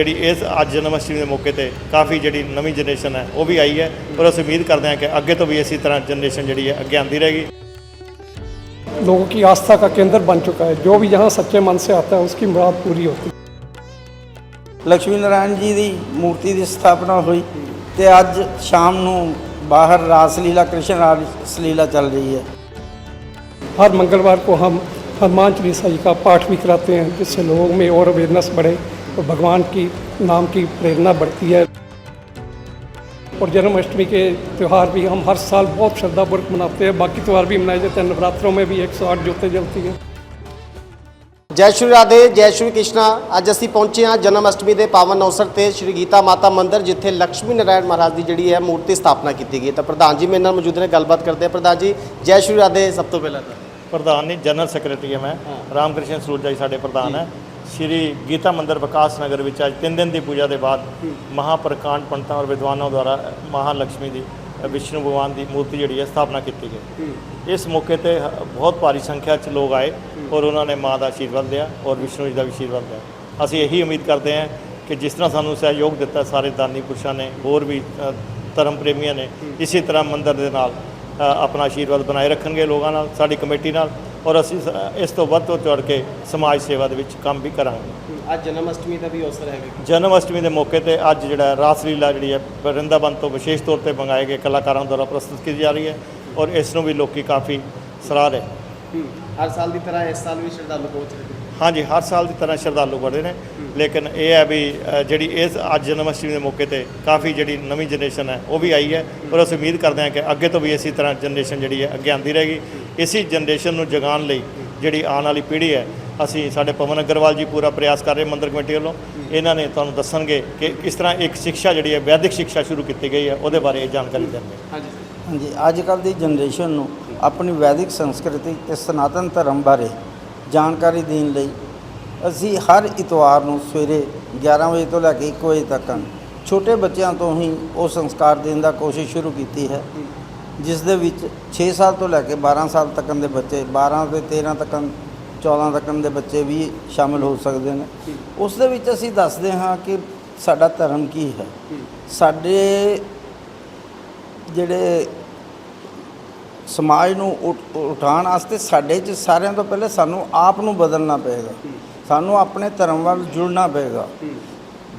ਜਿਹੜੀ ਇਸ ਅੱਜ ਜਨਮ ਅਸ਼ਟਮੀ ਦੇ ਮੌਕੇ ਤੇ ਕਾਫੀ ਜਿਹੜੀ ਨਵੀਂ ਜਨਰੇਸ਼ਨ ਹੈ ਉਹ ਵੀ ਆਈ ਹੈ ਪਰ ਅਸੀਂ ਉਮੀਦ ਕਰਦੇ ਹਾਂ ਕਿ ਅੱਗੇ ਤੋਂ ਵੀ ਇਸੇ ਤਰ੍ਹਾਂ ਜਨਰੇਸ਼ਨ ਜਿਹੜੀ ਹੈ ਅੱਗੇ ਆਂਦੀ ਰਹੇਗੀ। लोगों की आस्था का केंद्र बन चुका है जो भी यहाँ सच्चे मन से आता है उसकी मुराद पूरी होती है ਲక్ష్ਮੀ ਨਾਰਾਇਣ ਜੀ ਦੀ ਮੂਰਤੀ ਦੀ ਸਥਾਪਨਾ ਹੋਈ ਤੇ ਅੱਜ ਸ਼ਾਮ ਨੂੰ ਬਾਹਰ ਰਾਸਲੀਲਾ ਕ੍ਰਿਸ਼ਨ ਰਾਸਲੀਲਾ ਚੱਲ ਰਹੀ ਹੈ। हर मंगलवार को हम हनुमान चालीसा जी का पाठ भी कराते हैं जिससे लोगों में और अवेयरनेस बढ़े भगवान की नाम की प्रेरणा बढ़ती है। और जन्माष्टमी के त्यौहार भी हम हर साल बहुत श्रद्धापूर्वक मनाते हैं। बाकी त्यौहार भी मनाए जाते हैं। नवरात्रों में भी एक सौ आठ जोतें जलती हैं। ਜੈ ਸ਼੍ਰੀ ਰਾਧੇ ਜੈ ਸ਼੍ਰੀ ਕ੍ਰਿਸ਼ਨਾ ਅੱਜ ਅਸੀਂ ਪਹੁੰਚੇ ਹਾਂ ਜਨਮ ਅਸ਼ਟਮੀ ਦੇ ਪਾਵਨ ਅਵਸਰ ਤੇ ਸ਼੍ਰੀ ਗੀਤਾ ਮਾਤਾ ਮੰਦਿਰ ਜਿੱਥੇ ਲక్ష్ਮੀ ਨਾਰਾਇਣ ਮਹਾਰਾਜ ਦੀ ਜਿਹੜੀ ਹੈ ਮੂਰਤੀ ਸਥਾਪਨਾ ਕੀਤੀ ਗਈ ਹੈ ਤਾਂ ਪ੍ਰਧਾਨ ਜੀ ਮੇਰੇ ਨਾਲ ਮੌਜੂਦ ਨੇ ਗੱਲਬਾਤ ਕਰਦੇ ਆ ਪ੍ਰਧਾਨ ਜੀ ਜੈ ਸ਼੍ਰੀ ਰਾਧੇ ਸਭ ਤੋਂ ਪਹਿਲਾਂ ਤਾਂ ਪ੍ਰਧਾਨ ਨਹੀਂ ਜਨਰਲ ਸੈਕਟਰੀ ਹਾਂ ਮੈਂ ਰਾਮਕ੍ਰਿਸ਼ਨ ਸਰੂਜਾ ਜੀ ਸਾਡੇ ਪ੍ਰਧਾਨ ਹੈ ਸ਼੍ਰੀ ਗੀਤਾ ਮੰਦਿਰ ਵਿਕਾਸ ਨਗਰ ਵਿੱਚ ਅੱਜ 3 ਦਿਨ ਦੀ ਪੂਜਾ ਦੇ ਬਾਅਦ ਮਹਾਪ੍ਰਕਾਂਡ ਪੰਡਤਾਂ ਔਰ ਵਿਦਵਾਨਾਂ ਦੁਆਰਾ ਮਹਾਲక్ష్ਮੀ ਦੀ ਅ, ਵਿਸ਼ਨੂੰ ਭਗਵਾਨ ਦੀ ਮੂਰਤੀ ਜਿਹੜੀ ਹੈ ਸਥਾਪਨਾ ਕੀਤੀ ਗਈ। ਇਸ ਮੌਕੇ ਤੇ ਬਹੁਤ ਭਾਰੀ ਸੰਖਿਆ 'ਚ ਲੋਕ ਆਏ ਔਰ ਉਹਨਾਂ ਨੇ ਮਾਂ ਦਾ ਆਸ਼ੀਰਵਾਦ ਲਿਆ ਔਰ ਵਿਸ਼ਨੂੰ ਜੀ ਦਾ ਆਸ਼ੀਰਵਾਦ ਲਿਆ। ਅਸੀਂ ਇਹੀ ਉਮੀਦ ਕਰਦੇ ਹਾਂ ਕਿ ਜਿਸ ਤਰ੍ਹਾਂ ਸਾਨੂੰ ਸਹਿਯੋਗ ਦਿੱਤਾ ਸਾਰੇ ਦਾਨੀ ਪੁਰਸ਼ਾਂ ਨੇ ਹੋਰ ਵੀ ਧਰਮ ਪ੍ਰੇਮੀਆਂ ਨੇ ਇਸੇ ਤਰ੍ਹਾਂ ਮੰਦਿਰ ਦੇ ਨਾਲ ਆਪਣਾ ਆਸ਼ੀਰਵਾਦ ਬਣਾਏ ਰੱਖਣਗੇ ਲੋਕਾਂ ਨਾਲ ਸਾਡੀ ਕਮੇਟੀ ਨਾਲ ਔਰ ਅਸੀਂ ਇਸ ਤੋਂ ਵੱਧ ਤੋਂ ਚੜ੍ਹ ਕੇ ਸਮਾਜ ਸੇਵਾ ਦੇ ਵਿੱਚ ਕੰਮ ਵੀ ਕਰਾਂਗੇ। ਅੱਜ ਜਨਮ ਅਸ਼ਟਮੀ ਦਾ ਵੀ ਅਵਸਰ ਹੈਗਾ। ਜਨਮ ਅਸ਼ਟਮੀ ਦੇ ਮੌਕੇ ਤੇ ਅੱਜ ਜਿਹੜਾ ਰਾਸ ਲੀਲਾ ਜਿਹੜੀ ਹੈ ਵਰਿੰਦਾਵਨ ਤੋਂ ਵਿਸ਼ੇਸ਼ ਤੌਰ ਤੇ ਮੰਗਾਏ ਗਏ ਕਲਾਕਾਰਾਂ ਦੁਆਰਾ ਪ੍ਰਸਤੁਤ ਕੀਤੀ ਜਾ ਰਹੀ ਹੈ ਔਰ ਇਸ ਨੂੰ ਵੀ ਲੋਕੀ ਕਾਫੀ ਸਰਾਹ ਰਹੇ ਹਰ ਸਾਲ ਦੀ ਤਰ੍ਹਾਂ ਇਸ ਸਾਲ ਵੀ ਸ਼ਰਧਾਲੂ ਪਹੁੰਚ ਰਹੇ ਹਾਂਜੀ ਹਰ ਸਾਲ ਦੀ ਤਰ੍ਹਾਂ ਸ਼ਰਧਾਲੂ ਬੜੇ ਨੇ ਲੇਕਿਨ ਇਹ ਹੈ ਵੀ ਅ, ਜਿਹੜੀ ਇਸ ਅੱਜ ਜਨਮ ਅਸ਼ਟਮੀ ਦੇ ਮੌਕੇ ਤੇ ਕਾਫੀ ਜਿਹੜੀ ਨਵੀਂ ਜਨਰੇਸ਼ਨ ਹੈ ਉਹ ਵੀ ਆਈ ਹੈ। ਔਰ ਅਸੀਂ ਉਮੀਦ ਕਰਦੇ ਹਾਂ ਕਿ ਅੱਗੇ ਤੋਂ ਵੀ ਇਸੇ ਤਰ੍ਹਾਂ ਜਨਰੇਸ਼ਨ ਜਿਹੜੀ ਹੈ ਅੱਗੇ ਆਉਂਦੀ ਰਹੇਗੀ। ਇਸੇ ਜਨਰੇਸ਼ਨ ਨੂੰ ਜਗਾਉਣ ਲਈ ਜਿਹੜੀ ਆਉਣ ਵਾਲੀ ਪੀੜ੍ਹੀ ਹੈ ਅਸੀਂ ਸਾਡੇ ਪਵਨ ਅਗਰਵਾਲ ਜੀ ਪੂਰਾ ਪ੍ਰਯਾਸ ਕਰ ਰਹੇ ਮੰਦਰ ਕਮੇਟੀ ਵੱਲੋਂ। ਇਹਨਾਂ ਨੇ ਤੁਹਾਨੂੰ ਦੱਸਣਗੇ ਕਿ ਕਿਸ ਤਰ੍ਹਾਂ ਇੱਕ ਸਿੱਖਿਆ ਜਿਹੜੀ ਹੈ ਵੈਦਿਕ ਸਿੱਖਿਆ ਸ਼ੁਰੂ ਕੀਤੀ ਗਈ ਹੈ ਉਹਦੇ ਬਾਰੇ ਇਹ ਜਾਣਕਾਰੀ ਦੇਣਗੇ ਹਾਂਜੀ। ਹਾਂਜੀ ਅੱਜ ਕੱਲ ਦੀ ਜਨਰੇਸ਼ਨ ਨੂੰ ਆਪਣੀ ਵੈਦਿਕ ਸੰਸਕ੍ਰਿਤੀ ਤੇ ਸਨਾਤਨ ਧਰਮ ਬਾਰੇ ਜਾਣਕਾਰੀ ਦੇਣ ਲਈ ਅਸੀਂ ਹਰ ਇਤਵਾਰ ਨੂੰ ਸਵੇਰੇ 11 ਵਜੇ ਤੋਂ ਲੈ ਕੇ 1 ਵਜੇ ਤੱਕ ਛੋਟੇ ਬੱਚਿਆਂ ਤੋਂ ਹੀ ਉਹ ਸੰਸਕਾਰ ਦੇਣ ਦਾ ਕੋਸ਼ਿਸ਼ ਸ਼ੁਰੂ ਕੀਤੀ ਹੈ। ਜਿਸ ਦੇ ਵਿੱਚ 6 ਸਾਲ ਤੋਂ ਲੈ ਕੇ 12 ਸਾਲ ਤੱਕ ਦੇ ਬੱਚੇ 12 ਤੇ 13 ਤੱਕ 14 ਤੱਕ ਦੇ ਬੱਚੇ ਵੀ ਸ਼ਾਮਿਲ ਹੋ ਸਕਦੇ ਨੇ। ਉਸ ਦੇ ਵਿੱਚ ਅਸੀਂ ਦੱਸਦੇ ਹਾਂ ਕਿ ਸਾਡਾ ਧਰਮ ਕੀ ਹੈ। ਸਾਡੇ ਜਿਹੜੇ ਸਮਾਜ ਨੂੰ ਉਠ- ਉਠਾਉਣ ਵਾਸਤੇ ਸਾਡੇ 'ਚ ਸਾਰਿਆਂ ਤੋਂ ਪਹਿਲੇ ਸਾਨੂੰ ਆਪ ਨੂੰ ਬਦਲਣਾ ਪਏਗਾ। ਸਾਨੂੰ ਆਪਣੇ ਧਰਮ ਵੱਲ ਜੁੜਨਾ ਪਏਗਾ।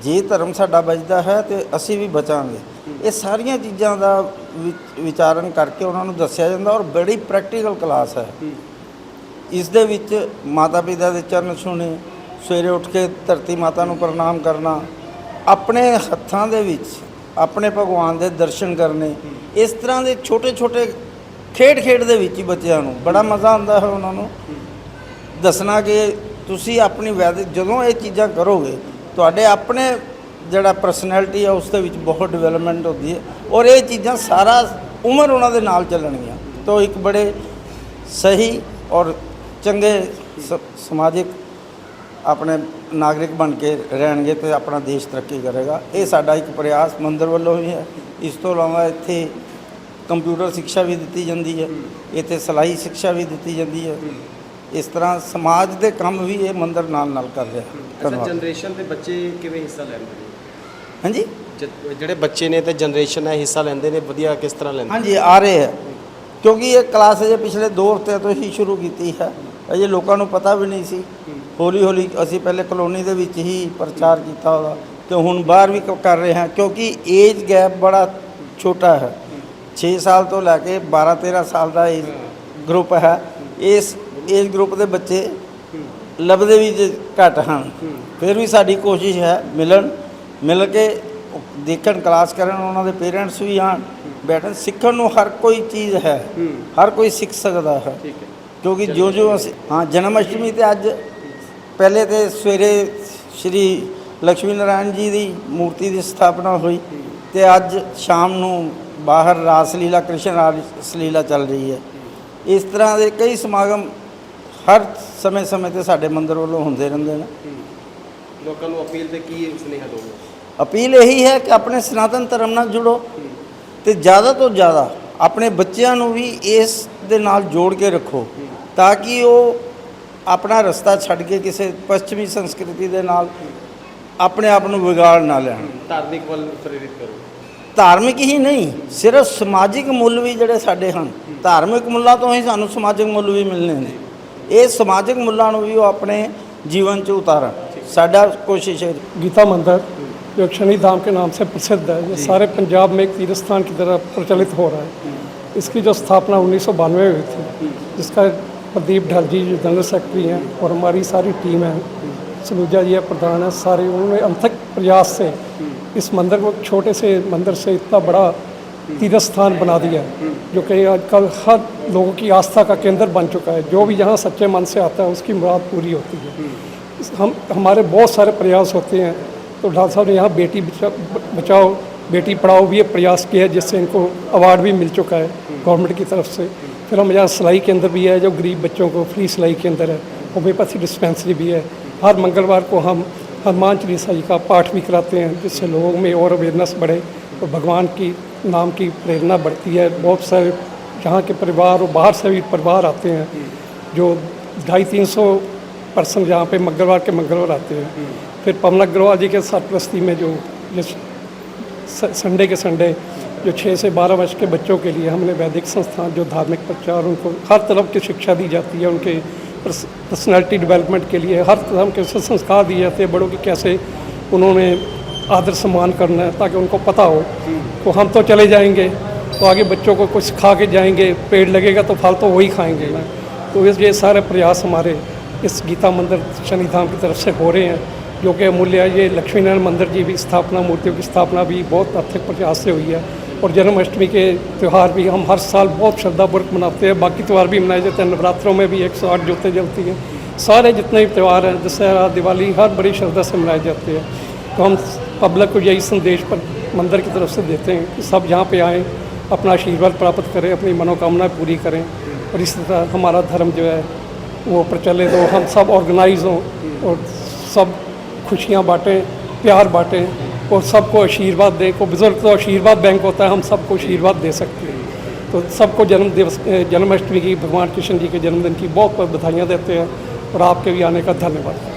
ਜੇ ਧਰਮ ਸਾਡਾ ਬਚਦਾ ਹੈ ਤੇ ਅਸੀਂ ਵੀ ਬਚਾਂਗੇ। ਇਹ ਸਾਰੀਆਂ ਚੀਜ਼ਾਂ ਦਾ ਵਿਚ- ਵਿਚਾਰਨ ਕਰਕੇ ਉਹਨਾਂ ਨੂੰ ਦੱਸਿਆ ਜਾਂਦਾ ਔਰ ਬੜੀ ਪ੍ਰੈਕਟੀਕਲ ਕਲਾਸ ਹੈ। ਇਸ ਦੇ ਵਿੱਚ ਮਾਤਾ ਪਿਤਾ ਦੇ ਚਰਨ ਛੂਹਣੇ, ਸਵੇਰੇ ਉੱਠ ਕੇ ਧਰਤੀ ਮਾਤਾ ਨੂੰ ਪ੍ਰਣਾਮ ਕਰਨਾ, ਆਪਣੇ ਹੱਥਾਂ ਦੇ ਵਿੱਚ ਆਪਣੇ ਭਗਵਾਨ ਦੇ ਦਰਸ਼ਨ ਕਰਨੇ, ਇਸ ਤਰ੍ਹਾਂ ਦੇ ਛੋਟੇ ਛੋਟੇ ਖੇਡ ਖੇਡ ਦੇ ਵਿੱਚ ਹੀ ਬੱਚਿਆਂ ਨੂੰ ਬੜਾ ਮਜ਼ਾ ਆਉਂਦਾ ਹੈ ਉਹਨਾਂ ਨੂੰ। ਦੱਸਣਾ ਕਿ ਤੁਸੀਂ ਆਪਣੀ ਵੈਦ ਜਦੋਂ ਇਹ ਚੀਜ਼ਾਂ ਕਰੋਗੇ ਤੁਹਾਡੇ ਆਪਣੇ ਜਿਹੜਾ ਪਰਸਨੈਲਿਟੀ ਹੈ ਉਸ ਦੇ ਵਿੱਚ ਬਹੁਤ ਡਿਵੈਲਪਮੈਂਟ ਹੁੰਦੀ ਹੈ। ਔਰ ਇਹ ਚੀਜ਼ਾਂ ਸਾਰਾ ਉਮਰ ਉਹਨਾਂ ਦੇ ਨਾਲ ਚੱਲਣਗੀਆਂ। ਤੋਂ ਇੱਕ ਬੜੇ ਸਹੀ ਔਰ ਚੰਗੇ ਸ- ਸਮਾਜਿਕ ਆਪਣੇ ਨਾਗਰਿਕ ਬਣ ਕੇ ਰਹਿਣਗੇ ਤੇ ਆਪਣਾ ਦੇਸ਼ ਤਰੱਕੀ ਕਰੇਗਾ। ਇਹ ਸਾਡਾ ਇੱਕ ਪ੍ਰਯਾਸ ਮੰਦਰ ਵੱਲੋਂ ਵੀ ਹੈ। ਇਸ ਤੋਂ ਇਲਾਵਾ ਇੱਥੇ ਕੰਪਿਊਟਰ ਸਿੱਖਿਆ ਵੀ ਦਿੱਤੀ ਜਾਂਦੀ ਹੈ। ਇੱਥੇ ਸਿਲਾਈ ਸਿੱਖਿਆ ਵੀ ਦਿੱਤੀ ਜਾਂਦੀ ਹੈ। ਇਸ ਤਰ੍ਹਾਂ ਸਮਾਜ ਦੇ ਕੰਮ ਵੀ ਇਹ ਮੰਦਰ ਨਾਲ ਨਾਲ ਕਰ ਰਿਹਾ ਹੈ ਅੱਛਾ ਧੰਨਵਾਦ ਜਨਰੇਸ਼ਨ ਦੇ ਬੱਚੇ ਕਿਵੇਂ ਹਿੱਸਾ ਲੈਂਦੇ ਨੇ? ਹਾਂਜੀ? ਜ- ਜਿਹੜੇ ਬੱਚੇ ਨੇ ਤੇ ਜਨਰੇਸ਼ਨ ਹੈ ਹਿੱਸਾ ਲੈਂਦੇ ਨੇ ਵਧੀਆ ਕਿਸ ਤਰ੍ਹਾਂ ਲੈਂਦੇ ਹਾਂਜੀ ਆ ਰਹੇ ਹੈ। ਕਿਉਂਕਿ ਇਹ ਕਲਾਸ ਅਜੇ ਪਿਛਲੇ 2 ਹਫ਼ਤਿਆਂ ਤੋਂ ਹੀ ਸ਼ੁਰੂ ਕੀਤੀ ਹੈ। ਅਜੇ ਲੋਕਾਂ ਨੂੰ ਪਤਾ ਵੀ ਨਹੀਂ ਸੀ। ਹੌਲੀ ਹੌਲੀ ਅਸੀਂ ਪਹਿਲੇ ਕਲੋਨੀ ਦੇ ਵਿੱਚ ਹੀ ਪ੍ਰਚਾਰ ਕੀਤਾ ਉਹਦਾ ਤੇ ਹੁਣ ਬਾਹਰ ਵੀ ਕ- ਕਰ ਰਹੇ ਹਾਂ। ਕਿਉਂਕਿ ਏਜ ਗੈਪ ਬੜਾ ਛੋਟਾ ਹੈ। 6 ਸਾਲ ਤੋਂ ਲੈ ਕੇ 12 13 ਸਾਲ ਦਾ ਏਜ ਗਰੁੱਪ ਹੈ। ਇਸ ਏਜ ਗਰੁੱਪ ਦੇ ਬੱਚੇ ਲੱਭਦੇ ਵੀ ਜੇ ਘੱਟ ਹਨ। ਫਿਰ ਵੀ ਸਾਡੀ ਕੋਸ਼ਿਸ਼ ਹੈ ਮਿਲਣ ਮਿਲ ਕੇ ਦੇਖਣ ਕਲਾਸ ਕਰਨ ਉਹਨਾਂ ਦੇ ਪੇਰੈਂਟਸ ਵੀ ਆਣ ਬੈਠਣ ਸਿੱਖਣ ਨੂੰ ਹਰ ਕੋਈ ਚੀਜ਼ ਹੈ ਹਰ ਕੋਈ ਸਿੱਖ ਸਕਦਾ ਹੈ। ਕਿਉਂਕਿ ਜੋ ਜੋ ਅਸੀਂ ਹਾਂ ਜਨਮ ਅਸ਼ਟਮੀ ਤੇ ਅੱਜ ਪਹਿਲੇ ਤੇ ਸਵੇਰੇ ਸ਼੍ਰੀ ਲక్ష్ਮੀ ਨਾਰਾਇਣ ਜੀ ਦੀ ਮੂਰਤੀ ਦੀ ਸਥਾਪਨਾ ਹੋਈ ਤੇ ਅੱਜ ਸ਼ਾਮ ਨੂੰ ਬਾਹਰ ਰਾਸ ਲੀਲਾ ਕ੍ਰਿਸ਼ਨ ਰਾਸ ਲੀਲਾ ਚੱਲ ਰਹੀ ਹੈ। ਇਸ ਤਰ੍ਹਾਂ ਦੇ ਕਈ ਸਮਾਗਮ ਹਰ ਸਮੇਂ ਸਮੇਂ ਤੇ ਸਾਡੇ ਮੰਦਰ ਵੱਲੋਂ ਹੁੰਦੇ ਰਹਿੰਦੇ ਨੇ। ਲੋਕਾਂ ਨੂੰ ਅਪੀਲ ਤੇ ਕੀ ਸੁਨੇਹਾ ਦੋਗੇ? ਅਪੀਲ ਇਹੀ ਹੈ ਕਿ ਆਪਣੇ ਸਨਾਤਨ ਧਰਮ ਨਾਲ ਜੁੜੋ ਤੇ ਜ਼ਿਆਦਾ ਤੋਂ ਜ਼ਿਆਦਾ ਆਪਣੇ ਬੱਚਿਆਂ ਨੂੰ ਵੀ ਇਸ ਦੇ ਨਾਲ ਜੋੜ ਕੇ ਰੱਖੋ ਤਾਂ ਕਿ ਉਹ ਆਪਣਾ ਰਸਤਾ ਛੱਡ ਕੇ ਕਿਸੇ ਪੱਛਮੀ ਸੰਸਕ੍ਰਿਤੀ ਦੇ ਨਾਲ ਆਪਣੇ ਆਪ ਨੂੰ ਵਿਗਾੜ ਨਾ ਲੈਣ। ਧਾਰਮਿਕ ਵੱਲ ਪ੍ਰੇਰਿਤ ਕਰੋ। ਧਾਰਮਿਕ ਹੀ ਨਹੀਂ ਸਿਰਫ ਸਮਾਜਿਕ ਮੁੱਲ ਵੀ ਜਿਹੜੇ ਸਾਡੇ ਹਨ। ਧਾਰਮਿਕ ਮੁੱਲਾਂ ਤੋਂ ਹੀ ਸਾਨੂੰ ਸਮਾਜਿਕ ਮੁੱਲ ਵੀ ਮਿਲਣੇ ਨੇ। ਇਹ ਸਮਾਜਿਕ ਮੁੱਲਾਂ ਨੂੰ ਵੀ ਉਹ ਆਪਣੇ ਜੀਵਨ 'ਚ ਉਤਾਰਨ ਸਾਡਾ ਕੋਸ਼ਿਸ਼ ਹੈ गीता मंदिर जो शनि धाम के नाम से प्रसिद्ध है ये सारे पंजाब में एक तीर्थ स्थान की तरह प्रचलित हो रहा है इसकी जो स्थापना उन्नीस सौ बानवे में हुई थी जिसका प्रदीप ढल जी जो जनरल सेक्रेटरी हैं और हमारी सारी टीम है सलूजा जी है प्रधान है सारे उन्होंने अनथक प्रयास से इस मंदिर को छोटे से मंदिर से इतना बड़ा तीर्थ स्थान बना दिया है, जो कि आजकल हर लोगों की आस्था का केंद्र बन चुका है। जो भी यहाँ सच्चे मन से आता है, उसकी मुराद पूरी होती है। हम, हमारे बहुत सारे प्रयास होते हैं। तो डॉक्टर साहब ने यहाँ बेटी बचा- बचाओ, बेटी पढ़ाओ भी प्रयास किया है, जिससे इनको अवार्ड भी मिल चुका है गवर्नमेंट की तरफ़ से। फिर हम यहाँ सिलाई केंद्र भी है, जो गरीब बच्चों को फ्री सिलाई केंद्र है। होम्योपैथी डिस्पेंसरी भी है। हर मंगलवार को हम हनुमान चालीसा जी का पाठ भी कराते हैं, जिससे लोगों में और अवेयरनेस बढ़े। और भगवान की नाम की प्रेरणा बढ़ती है। बहुत सारे यहाँ के परिवार और बाहर से भी परिवार आते हैं, जो ढाई तीन सौ पर्सन यहाँ पे मंगलवार के मंगलवार आते हैं। फिर पवन अग्रवाल जी के सरप्रस्ती में जो संडे के संडे, जो छः से बारह वर्ष के बच्चों के लिए हमने वैदिक संस्थान, जो धार्मिक प्रचार, उनको हर तरफ़ की शिक्षा दी जाती है, उनके पर्सनैलिटी डेवलपमेंट के लिए हर तरह के संस्कार दिए जाते हैं। बड़ों की कैसे उन्होंने आदर सम्मान करना है ताकि उनको पता हो तो हम तो चले जाएँगे तो आगे बच्चों को कुछ खा के जाएँगे, पेड़ लगेगा तो फल तो वही खाएँगे ना। तो इस ये सारे प्रयास हमारे इस गीता मंदिर शनिधाम की तरफ़ से हो रहे हैं, जो कि अमूल्य है। ये लक्ष्मी नारायण मंदिर जी भी स्थापना, मूर्तियों की स्थापना भी बहुत अथक प्रयास से हुई है। और जन्माष्टमी के त्यौहार भी हम हर साल बहुत श्रद्धापूर्वक मनाते हैं। बाकी त्यौहार भी मनाए जाते हैं। नवरात्रों में भी एक सौ आठ ज्योतें जलती हैं। सारे जितने भी त्यौहार हैं, दशहरा, दिवाली, हर बड़ी श्रद्धा से मनाए जाते हैं। तो हम पब्लिक को यही संदेश पर मंदिर की तरफ़ से देते हैं कि सब यहाँ पे आएँ, अपना आशीर्वाद प्राप्त करें, अपनी मनोकामनाएँ पूरी करें। और इसी तरह हमारा धर्म जो है, वो प्रचलित हो, हम सब ऑर्गेनाइज हों और सब खुशियाँ बांटें, प्यार बांटें और सबको आशीर्वाद दें। को बुज़ुर्ग तो आशीर्वाद बैंक होता है, हम सबको आशीर्वाद दे सकते हैं। तो सबको जन्म दिवस, जन्माष्टमी की, भगवान कृष्ण जी के जन्मदिन की बहुत बहुत बधाइयाँ देते हैं और आपके भी आने का धन्यवाद।